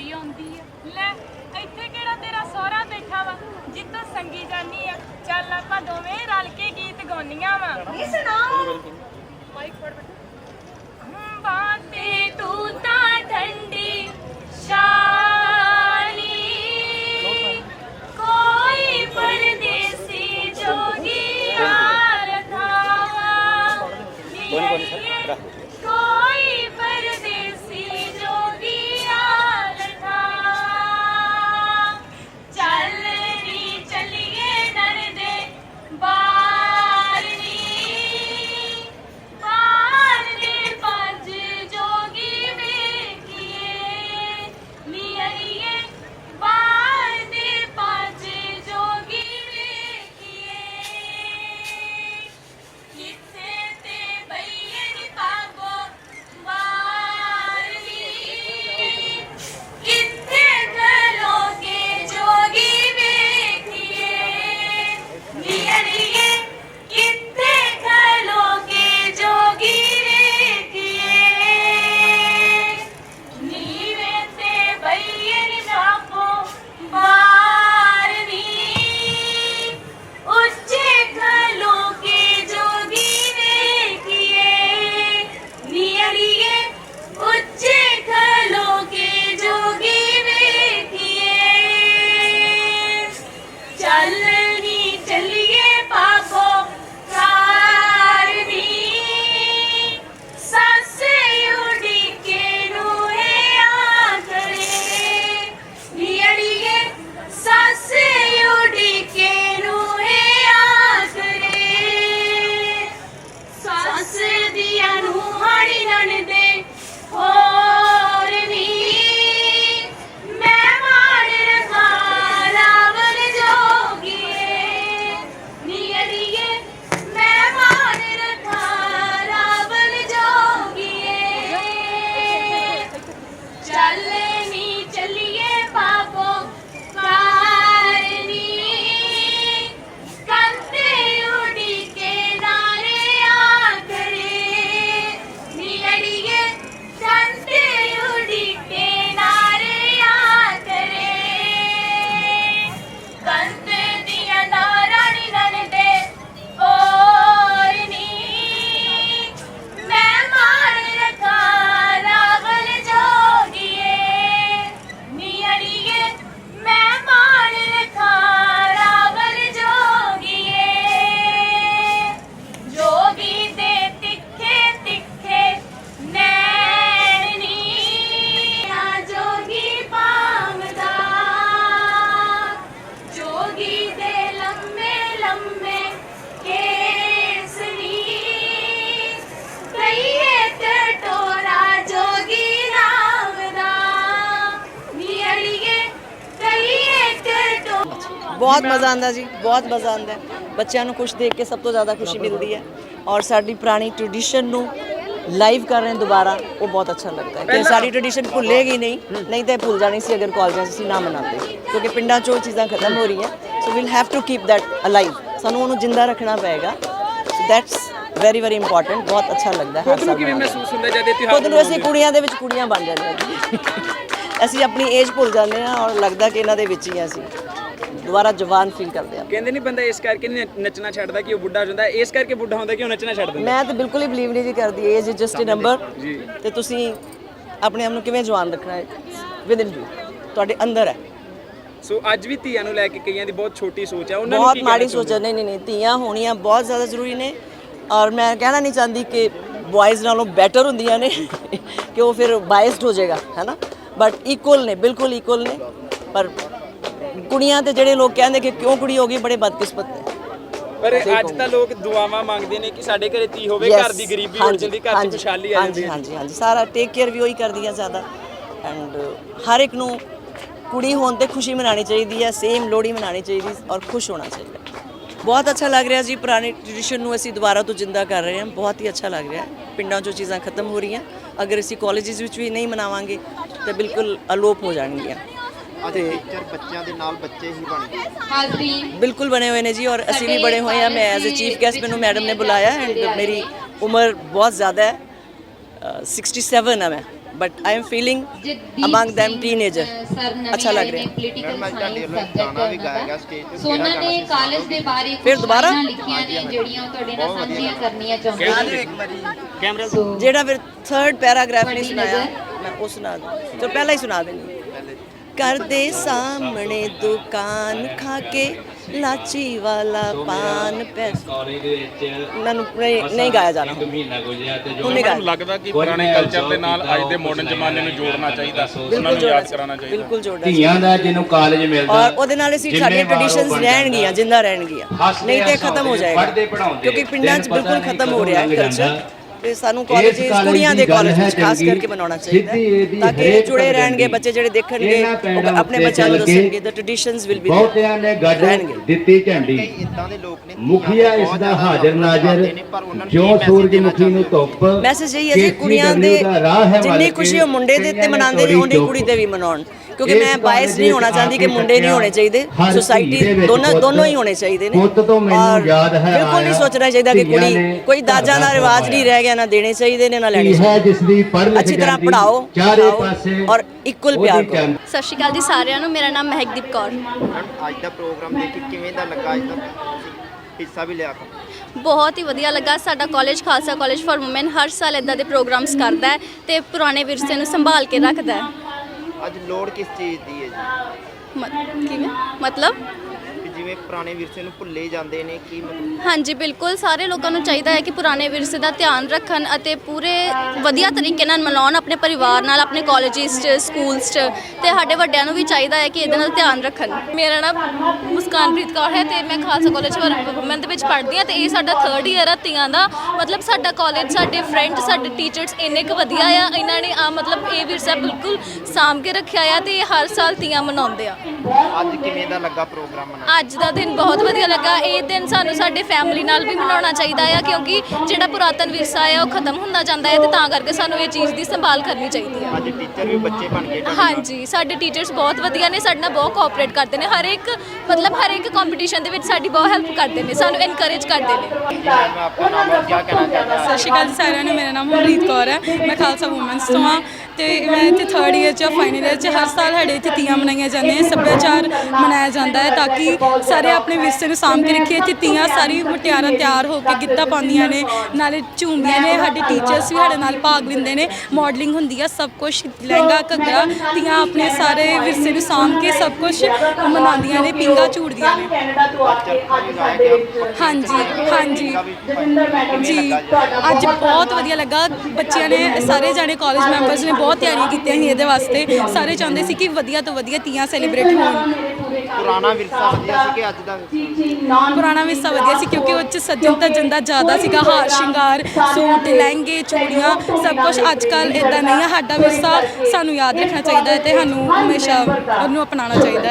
ਹੀ ਆਉਂਦੀ ਆ। ਲੈ ਇੱਥੇ ਕਿਹੜਾ ਤੇਰਾ ਸਹੁਰਾ ਬੈਠਾ ਵਾ? ਜਿੱਤੋਂ ਸੰਗੀ ਜਾਨੀ ਆ। ਚੱਲ ਆਪਾਂ ਦੋਵੇਂ ਰਲ ਕੇ ਗੀਤ ਗਾਉਣੀਆਂ ਵਾ। ਇਹ ਸੁਣਾਓ। ਬਾਤੇ ਤੂੰ ਤਾਂ ಮಾಡಿನನಿದೆ ಓ ਬਹੁਤ ਮਜ਼ਾ ਆਉਂਦਾ ਜੀ ਬਹੁਤ ਮਜ਼ਾ ਆਉਂਦਾ। ਬੱਚਿਆਂ ਨੂੰ ਖੁਸ਼ ਦੇਖ ਕੇ ਸਭ ਤੋਂ ਜ਼ਿਆਦਾ ਖੁਸ਼ੀ ਮਿਲਦੀ ਹੈ। ਔਰ ਸਾਡੀ ਪੁਰਾਣੀ ਟ੍ਰੈਡੀਸ਼ਨ ਨੂੰ ਲਾਈਵ ਕਰ ਰਹੇ ਦੁਬਾਰਾ ਉਹ ਬਹੁਤ ਅੱਛਾ ਲੱਗਦਾ ਹੈ। ਕਿ ਸਾਡੀ ਟ੍ਰੈਡੀਸ਼ਨ ਭੁੱਲੇਗੀ ਨਹੀਂ ਨਹੀਂ ਤਾਂ ਇਹ ਭੁੱਲ ਜਾਣੀ ਸੀ ਅਗਰ ਕਾਲਜਾਂ 'ਚ ਅਸੀਂ ਨਾ ਮਨਾਉਂਦੇ। ਕਿਉਂਕਿ ਪਿੰਡਾਂ 'ਚੋਂ ਚੀਜ਼ਾਂ ਖਤਮ ਹੋ ਰਹੀਆਂ। So we'll have to keep that alive ਸਾਨੂੰ ਉਹਨੂੰ ਜਿੰਦਾ ਰੱਖਣਾ ਪਏਗਾ। ਦੈਟਸ ਵੈਰੀ ਵੈਰੀ ਇੰਪੋਰਟੈਂਟ ਬਹੁਤ ਅੱਛਾ ਲੱਗਦਾ ਹੈ ਹਰ ਖੁਦ ਨੂੰ ਸਾਲ ਕਿਵੇਂ। ਮਹਿਸੂਸ ਹੁੰਦਾ ਜਦ ਇਹ ਤਿਉਹਾਰ ਖੁਦ ਨੂੰ ਅਸੀਂ ਕੁੜੀਆਂ ਦੇ ਵਿੱਚ ਕੁੜੀਆਂ ਬਣ ਜਾਂਦੇ ਹਾਂ। ਅਸੀਂ ਆਪਣੀ ਏਜ ਭੁੱਲ ਜਾਂਦੇ ਹਾਂ ਔਰ ਲੱਗਦਾ ਕਿ ਇਹਨਾਂ ਦੇ ਵਿੱਚ ਹੀ ਹਾਂ ਅਸੀਂ। ਦੁਬਾਰਾ ਜਵਾਨ ਫੀਲ ਕਰਦੇ ਹਾਂ ਕਹਿੰਦੇ ਨਹੀਂ ਬੰਦਾ ਇਸ ਕਰਕੇ ਨਹੀਂ ਨੱਚਣਾ ਛੱਡਦਾ ਕਿ ਉਹ ਬੁੱਢਾ ਹੋ ਜਾਂਦਾ। ਇਸ ਕਰਕੇ ਬੁੱਢਾ ਹੁੰਦਾ ਕਿ ਉਹ ਨੱਚਣਾ ਛੱਡ ਦਿੰਦਾ। ਮੈਂ ਤਾਂ ਬਿਲਕੁਲ ਹੀ ਬਲੀਵ ਨਹੀਂ ਜੀ ਕਰਦੀ age is just a number ਜੀ। ਤੇ ਤੁਸੀਂ ਆਪਣੇ ਆਪ ਨੂੰ ਕਿਵੇਂ ਜਵਾਨ ਰੱਖਣਾ ਹੈ? ਵਿਦ ਇਨ ਯੂ ਤੁਹਾਡੇ ਅੰਦਰ ਹੈ। ਸੋ ਅੱਜ ਵੀ ਧੀਆਂ ਨੂੰ ਲੈ ਕੇ ਕਈਆਂ ਦੀ ਬਹੁਤ ਛੋਟੀ ਸੋਚ ਹੈ ਉਹਨਾਂ ਨੂੰ ਬਹੁਤ ਮਾੜੀ ਸੋਚ ਹੈ? ਨਹੀਂ ਨਹੀਂ ਨਹੀਂ। ਧੀਆਂ ਹੋਣੀਆਂ ਬਹੁਤ ਜ਼ਿਆਦਾ ਜ਼ਰੂਰੀ ਨੇ। ਔਰ ਮੈਂ ਕਹਿਣਾ ਨਹੀਂ ਚਾਹੁੰਦੀ ਕਿ ਬॉयਜ਼ ਨਾਲੋਂ ਬੈਟਰ ਹੁੰਦੀਆਂ ਨੇ ਕਿ ਉਹ ਫਿਰ ਬਾਇਸਡ ਹੋ ਜਾਏਗਾ ਹੈ ਨਾ? ਬਟ ਇਕੁਅਲ ਨੇ ਬਿਲਕੁਲ ਇਕੁਅਲ ਨੇ। ਪਰ ਕੁੜੀਆਂ ਤੇ ਜਿਹੜੇ ਲੋਕ ਕਹਿੰਦੇ ਕਿ ਕਿਉਂ ਕੁੜੀ ਹੋ ਗਈ ਬੜੇ ਬਦਕਿਸਮਤ ਨੇ। ਪਰ ਅੱਜ ਤਾਂ ਲੋਕ ਦੁਆਵਾਂ ਮੰਗਦੇ ਨੇ ਕਿ ਸਾਡੇ ਘਰੇ ਧੀ ਹੋਵੇ ਘਰ ਦੀ ਗਰੀਬੀ ਉੱਡ ਜਾਂਦੀ ਘਰ ਹਾਂਜੀ, ਖੁਸ਼ਹਾਲੀ ਆ ਜਾਂਦੀ ਹਾਂਜੀ ਹੈ। ਹਾਂਜੀ ਹਾਂਜੀ ਸਾਰਾ ਟੇਕ ਕੇਅਰ ਵੀ ਉਹੀ ਕਰਦੀਆਂ ਜ਼ਿਆਦਾ। ਐਂਡ ਹਰ ਇੱਕ ਨੂੰ ਕੁੜੀ ਹੋਣ ਤੇ ਖੁਸ਼ੀ ਮਨਾਣੀ ਚਾਹੀਦੀ ਹੈ ਸੇਮ ਲੋਹੜੀ ਮਨਾਣੀ ਚਾਹੀਦੀ ਔਰ ਖੁਸ਼ ਹੋਣਾ ਚਾਹੀਦਾ ਬਹੁਤ ਅੱਛਾ ਲੱਗ ਰਿਹਾ ਜੀ ਪੁਰਾਣੀ ਟ੍ਰੈਡੀਸ਼ਨ ਨੂੰ ਅਸੀਂ ਦੁਬਾਰਾ ਤੋਂ ਜਿੰਦਾ ਕਰ ਰਹੇ ਹਾਂ। ਬਹੁਤ ਹੀ ਅੱਛਾ ਲੱਗ ਰਿਹਾ ਪਿੰਡਾਂ 'ਚੋਂ ਚੀਜ਼ਾਂ ਖਤਮ ਹੋ ਰਹੀਆਂ। ਅਗਰ ਅਸੀਂ ਕਾਲਜਿਸ ਵਿੱਚ ਵੀ ਨਹੀਂ ਮਨਾਵਾਂਗੇ ਤਾਂ ਬਿਲਕੁਲ ਅਲੋਪ ਹੋ ਜਾਣਗੀਆਂ। ਅੱਜ ਟੀਚਰ ਬੱਚਿਆਂ ਦੇ ਨਾਲ ਬੱਚੇ ਹੀ ਬਣ ਗਏ। ਬਿਲਕੁਲ ਬਣੇ ਹੋਏ ਨੇ ਜੀ ਔਰ ਅਸੀਂ ਵੀ ਬੜੇ ਹੋਏ ਆ ਮੈਂ ਐਜ਼ ਅ ਚੀਫ ਗੈਸਟ ਮੈਨੂੰ ਮੈਡਮ ਨੇ ਬੁਲਾਇਆ ਐਂਡ ਮੇਰੀ ਉਮਰ ਬਹੁਤ ਜ਼ਿਆਦਾ ਹੈ। ਅ, 67 ਹੈ ਮੈਂ। But I am feeling among them teenager ਅੱਛਾ ਲੱਗ ਰਿਹਾ। ਮੈਮ ਅੱਜ ਤੁਹਾਡੇ ਵੱਲੋਂ ਇੱਕ ਗਾਣਾ ਵੀ ਗਾਇਆ ਗਿਆ ਸਟੇਜ ਤੇ। ਸੋ ਉਹਨਾਂ ਕਿਹੜਾ ਨੇ ਸੀ? ਕਾਲਜ ਦੇ ਬਾਰੇ ਫਿਰ ਦੁਬਾਰਾ? ਲਿਖੀਆਂ ਨੇ ਜਿਹੜੀਆਂ ਉਹ ਤੁਹਾਡੇ ਨਾਲ ਸਾਂਝੀਆਂ ਕਰਨੀਆਂ ਚਾਹੁੰਦੇ ਕੈਮਰਾ ਸੋ ਜਿਹੜਾ ਫਿਰ ਥਰਡ ਪੈਰਾਗ੍ਰਾਫ ਨਹੀਂ ਵੱਡੀ ਸੁਣਾਇਆ। ਮੈਂ ਉਹ ਸੁਣਾ ਦੂੰ ਤੇ ਪਹਿਲਾਂ ਹੀ ਸੁਣਾ ਦੇਣੀ ਘਰ ਦੇ ਸਾਹਮਣੇ ਦੁਕਾਨ ਖਾ ਕੇ ਲਾਚੀ ਵਾਲਾ ਪਾਨ ਪੈ ਮੈਨੂੰ ਨਹੀਂ ਨਹੀਂ ਗਾਇਆ ਜਾਣਾ। ਹੁਣ ਨਹੀਂ ਗਾਇਆ। ਲੱਗਦਾ ਕਿ ਪੁਰਾਣੇ ਕਲਚਰ ਦੇ ਨਾਲ ਅੱਜ ਦੇ ਮਾਡਰਨ ਜ਼ਮਾਨੇ ਨੂੰ ਜੋੜਨਾ ਚਾਹੀਦਾ। ਉਹਨਾਂ ਨੂੰ ਯਾਦ ਕਰਾਉਣਾ ਚਾਹੀਦਾ। ਬਿਲਕੁਲ ਜੋੜਨਾ ਧੀਆਂ ਦਾ ਜਿਹਨੂੰ ਕਾਲਜ ਮਿਲਦਾ ਔਰ ਉਹਦੇ ਨਾਲ ਅਸੀਂ ਸਾਡੀਆਂ ਜ਼ਿੰਮੇਵਾਰ ਉਹ ਟ੍ਰੈਡੀਸ਼ਨਸ ਬਣ ਰਹਿਣਗੀਆਂ ਜਾਂਦਾ। ਜਿੰਦਾ ਰਹਿਣਗੀਆਂ ਹੱਸਦੇ ਨਹੀਂ ਤੇ ਖਤਮ ਹੋ ਜਾਏਗਾ ਪੜ੍ਹਦੇ ਪੜ੍ਹਾਉਂਦੇ, ਕਿਉਂਕਿ ਪਿੰਡਾਂ 'ਚ ਪਤਾ ਬਿਲਕੁਲ ਨਹੀਂ ਖਤਮ ਹੋ ਰਿਹਾ ਹੈ ਲੰਘ ਕਲਚਰ ਜਾਂਦਾ। ਤੇ ਸਾਨੂੰ ਕਾਲਜਿਸ ਕਾਲਜ ਕੁੜੀਆਂ ਦੇ ਕਾਲਜ ਵਿੱਚ ਖਾਸ ਕਰਕੇ ਮਨਾਉਣਾ ਚਾਹੀਦਾ ਤਾਂ ਕਿ ਜੁੜੇ ਰਹਿਣਗੇ ਬੱਚੇ ਜਿਹੜੇ ਦੇਖਣਗੇ ਆਪਣੇ ਬੱਚਿਆਂ ਨੂੰ ਕੇ ਦੱਸਣਗੇ ਦ ਟ੍ਰੈਡੀਸ਼ਨਸ ਵਿਲ ਬੀ ਬਹੁਤਿਆਂ ਨੇ ਗੱਡ। ਦਿੱਤੀ ਝੰਡੀ ਕਈ ਇਦਾਂ ਦੇ ਲੋਕ ਨੇ ਮੁਖੀਆ ਇਸ ਦਾ ਹਾਜ਼ਰ ਨਾਜ਼ਰ ਜਿਉਂ ਸੂਰਜਮੁਖੀ ਨੂੰ ਧੁੱਪ ਮੈਸੇਜ ਇਹੀ ਹੈ ਜੀ KCW ਕੁੜੀਆਂ ਦੇ ਜਿੰਨੀ ਖੁਸ਼ੀ ਕੇ, ਉਹ ਮੁੰਡੇ ਦੇ ਤੇ ਮਨਾਉਂਦੇ ਨੇ ਉਹਨੀ। ਕੁੜੀ ਦੇ ਵੀ ਮਨਾਉਣ ਕਿਉਂਕਿ ਮੈਂ ਬਾਇਸ ਨਹੀਂ ਹੋਣਾ ਚਾਹੁੰਦੀ ਕਿ ਮੁੰਡੇ ਨਹੀਂ ਹੋਣੇ ਚਾਹੀਦੇ ਸੁਸਾਇਟੀ ਦੋਨੋਂ ਦੋਨੋਂ ਹੀ ਹੋਣੇ ਚਾਹੀਦੇ ਨੇ। ਪੁੱਤ ਤੋਂ ਮੈਨੂੰ ਔਰ ਯਾਦ ਹੈ ਬਿਲਕੁਲ ਨਹੀਂ ਸੋਚਣਾ ਚਾਹੀਦਾ ਕਿ ਕੁੜੀ ਕੋਈ ਦਾਜਾਂ ਦਾ ਰਿਵਾਜ ਨਹੀਂ ਰਹਿ ਗਿਆ ਨਾ ਦੇਣੇ ਚਾਹੀਦੇ ਨੇ ਨਾ ਲੈਣੇ ਚਾਹੀਦੇ। ਜਿਸ ਦੀ ਪੜ੍ਹ ਲਿਖ ਅੱਛੀ ਤਰ੍ਹਾਂ ਜਾਂਦੀ, ਪੜ੍ਹਾਓ ਚਾਰੇ ਪਾਸੇ ਔਰ ਇਕੁਅਲ ਪਿਆਰ ਕਰੋ। ਸਤਿ ਸ਼੍ਰੀ ਅਕਾਲ ਜੀ ਸਾਰਿਆਂ ਨੂੰ ਮੇਰਾ ਨਾਮ ਮਹਿਕਦੀਪ ਕੌਰ। ਅੱਜ ਦਾ ਪ੍ਰੋਗਰਾਮ ਦੇਖ ਕੇ ਕਿਵੇਂ ਦਾ ਲੱਗਾ? ਅੱਜ ਦਾ ਹਿੱਸਾ ਵੀ ਲਿਆ ਕਰ ਬਹੁਤ ਹੀ ਵਧੀਆ ਲੱਗਾ। ਸਾਡਾ college Khalsa college for women ਹਰ ਸਾਲ ਇਦਾਂ ਦੇ ਪ੍ਰੋਗਰਾਮਸ ਕਰਦਾ ਹੈ ਤੇ ਪੁਰਾਣੇ ਵਿਰਸੇ ਨੂੰ ਸੰਭਾਲ ਕੇ ਰੱਖਦਾ ਹੈ। ਅੱਜ ਲੋੜ ਕਿਸ ਚੀਜ਼ ਦੀ ਹੈ ਜੀ? ਮ- ਕਿਵੇਂ? ਮਤਲਬ? ਜਿਵੇਂ ਪੁਰਾਣੇ ਵਿਰਸੇ ਨੂੰ ਭੁੱਲੇ ਜਾਂਦੇ ਨੇ ਕੀ ਮਤਲਬ? ਹਾਂਜੀ ਬਿਲਕੁਲ। ਸਾਰੇ ਲੋਕਾਂ ਨੂੰ ਚਾਹੀਦਾ ਹੈ ਕਿ ਪੁਰਾਣੇ ਵਿਰਸੇ ਦਾ ਧਿਆਨ ਰੱਖਣ ਅਤੇ ਪੂਰੇ ਵਧੀਆ ਤਰੀਕੇ ਨਾਲ ਮਨਾਉਣ ਆਪਣੇ ਪਰਿਵਾਰ ਨਾਲ ਆਪਣੇ ਕਾਲਜਿਸ 'ਚ ਸਕੂਲਸ 'ਚ ਤੇ ਸਾਡੇ ਵੱਡਿਆਂ ਨੂੰ ਵੀ ਚਾਹੀਦਾ ਹੈ ਕਿ ਇਹਦੇ ਨਾਲ ਧਿਆਨ ਰੱਖਣ। ਮੇਰਾ ਨਾਮ ਮੁਸਕਾਨਪ੍ਰੀਤ ਕੌਰ ਹੈ ਤੇ ਮੈਂ ਖਾਲਸਾ ਕਾਲਜ ਔਮਨ ਦੇ ਵਿੱਚ ਪੜ੍ਹਦੀ ਹਾਂ ਤੇ ਇਹ ਸਾਡਾ ਥਰਡ ਈਅਰ ਆ ਤੀਆਂ ਦਾ। ਮਤਲਬ ਸਾਡਾ ਕਾਲਜ ਸਾਡੇ ਫਰੈਂਡ ਸਾਡੇ ਟੀਚਰਸ ਇੰਨੇ ਕੁ ਵਧੀਆ ਆ। ਇਹਨਾਂ ਨੇ ਆ ਮਤਲਬ ਇਹ ਵਿਰਸਾ ਬਿਲਕੁਲ ਸਾਂਭ ਕੇ ਰੱਖਿਆ ਆ ਤੇ ਇਹ ਹਰ ਸਾਲ ਤੀਆਂ ਮਨਾਉਂਦੇ ਆ। ਅੱਜ ਕਿਵੇਂ ਦਾ ਲੱਗਾ ਪ੍ਰੋਗਰਾਮ ਅੱਜ ਦਾ ਦਿਨ ਬਹੁਤ ਵਧੀਆ ਲੱਗਾ ਇਹ ਦਿਨ ਸਾਨੂੰ ਸਾਡੇ ਫੈਮਿਲੀ ਨਾਲ ਵੀ ਮਨਾਉਣਾ ਚਾਹੀਦਾ ਆ ਕਿਉਂਕਿ ਜਿਹੜਾ ਪੁਰਾਤਨ ਵਿਰਸਾ ਆ ਉਹ ਖਤਮ ਹੁੰਦਾ ਜਾਂਦਾ ਹੈ ਤੇ ਤਾਂ ਕਰਕੇ ਸਾਨੂੰ ਇਹ ਚੀਜ਼ ਦੀ ਸੰਭਾਲ ਕਰਨੀ ਚਾਹੀਦੀ ਆ ਅੱਜ ਟੀਚਰ ਵੀ ਬੱਚੇ ਬਣ ਗਏ ਤੁਹਾਡੇ ਨਾਲ। ਹਾਂਜੀ ਸਾਡੇ ਟੀਚਰਸ ਬਹੁਤ ਵਧੀਆ ਨੇ ਸਾਡੇ ਨਾਲ ਬਹੁਤ ਕੋਆਪਰੇਟ ਕਰਦੇ ਨੇ ਹਰ ਇੱਕ ਮਤਲਬ ਹਰ ਇੱਕ ਕੰਪੀਟੀਸ਼ਨ ਦੇ ਵਿੱਚ ਸਾਡੀ ਬਹੁਤ ਹੈਲਪ ਕਰਦੇ ਨੇ ਸਾਨੂੰ ਇਨਕਰੇਜ ਕਰਦੇ ਨੇ जी मैम आपका नाम और क्या कहना चाहते हैं ਸਤਿ ਸ਼੍ਰੀ ਅਕਾਲ ਜੀ ਸਾਰਿਆਂ ਨੂੰ ਮੇਰਾ ਨਾਮ ਹਮਰੀਤ ਕੌਰ ਹੈ ਮੈਂ ਖਾਲਸਾ ਵੂਮਨਸ ਤੋਂ ਹਾਂ ਤੇ ਮੈਂ ਇੱਥੇ ਥਰਡ ਈਅਰ 'ਚ ਫਾਈਨਲ ਈਅਰ 'ਚ ਹਰ ਸਾਲ ਸਾਡੇ ਇੱਥੇ ਤੀਆਂ ਮਨਾਈਆਂ ਜਾਂਦੀਆਂ ਸੱਭਿਆਚਾਰ ਮਨਾਇਆ ਜਾਂਦਾ ਹੈ ਤਾਂ ਕਿ ਸਾਰੇ ਆਪਣੇ ਵਿਰਸੇ ਨੂੰ ਸਾਂਭ ਕੇ ਰੱਖਿਆ ਤੇ ਤੀਆਂ ਸਾਰੀ ਮੁਟਿਆਰਾਂ ਤਿਆਰ ਹੋ ਕੇ ਗਿੱਧਾ ਪਾਉਂਦੀਆਂ ਨੇ, ਨਾਲੇ ਝੂਮਦੀਆਂ ਨੇ, ਸਾਡੇ ਟੀਚਰਸ ਵੀ ਸਾਡੇ ਨਾਲ ਭਾਗ ਲੈਂਦੇ ਨੇ ਮਾਡਲਿੰਗ ਹੁੰਦੀ ਆ, ਸਭ ਕੁਝ ਲਹਿੰਗਾ, ਘੱਗਰਾ, ਤੀਆਂ ਆਪਣੇ ਸਾਰੇ ਵਿਰਸੇ ਨੂੰ ਸਾਂਭ ਕੇ ਸਭ ਕੁਝ ਮਨਾਉਂਦੀਆਂ ਨੇ, ਪਿੰਗਾ ਝੂੜਦੀਆਂ ਨੇ। ਹਾਂਜੀ ਹਾਂਜੀ। ਜੀ, ਅੱਜ ਬਹੁਤ ਵਧੀਆ ਲੱਗਾ। ਬੱਚਿਆਂ ਨੇ, ਸਾਰੇ ਜਾਣੇ ਕਾਲਜ ਮੈਂਬਰਸ ਨੇ ਬਹੁਤ ਤਿਆਰੀਆਂ ਕੀਤੀਆਂ ਸੀ ਇਹਦੇ ਵਾਸਤੇ। ਸਾਰੇ ਚਾਹੁੰਦੇ ਸੀ ਕਿ ਵਧੀਆ ਤੋਂ ਵਧੀਆ ਤੀਆਂ ਸੈਲੀਬ੍ਰੇਟ ਹੋਣ। ਪੁਰਾਣਾ ਵਿਰਸਾ ਵਧੀਆ ਸੀ ਕਿ ਅੱਜ ਦਾ ਪੁਰਾਣਾ ਵਿਰਸਾ ਵਧੀਆ ਸੀ ਕਿਉਂਕਿ ਉਹ ਚ ਸੱਜਣ ਤਾਂ ਦਾ ਜ਼ਿਆਦਾ ਸੀਗਾ। ਹਾਰ ਸ਼ਿੰਗਾਰ, ਸੂਟ, ਲਹਿੰਗੇ, ਚੂੜੀਆਂ, ਸਭ ਕੁਝ ਅੱਜ ਕੱਲ ਇਦਾਂ ਨਹੀਂ ਹੈ ਸਾਡਾ ਵਿਰਸਾ ਸਾਨੂੰ ਯਾਦ ਰੱਖਣਾ ਚਾਹੀਦਾ ਹੈ ਤੇ ਸਾਨੂੰ ਹਮੇਸ਼ਾ ਉਹਨੂੰ ਅਪਣਾਉਣਾ ਚਾਹੀਦਾ ਹੈ।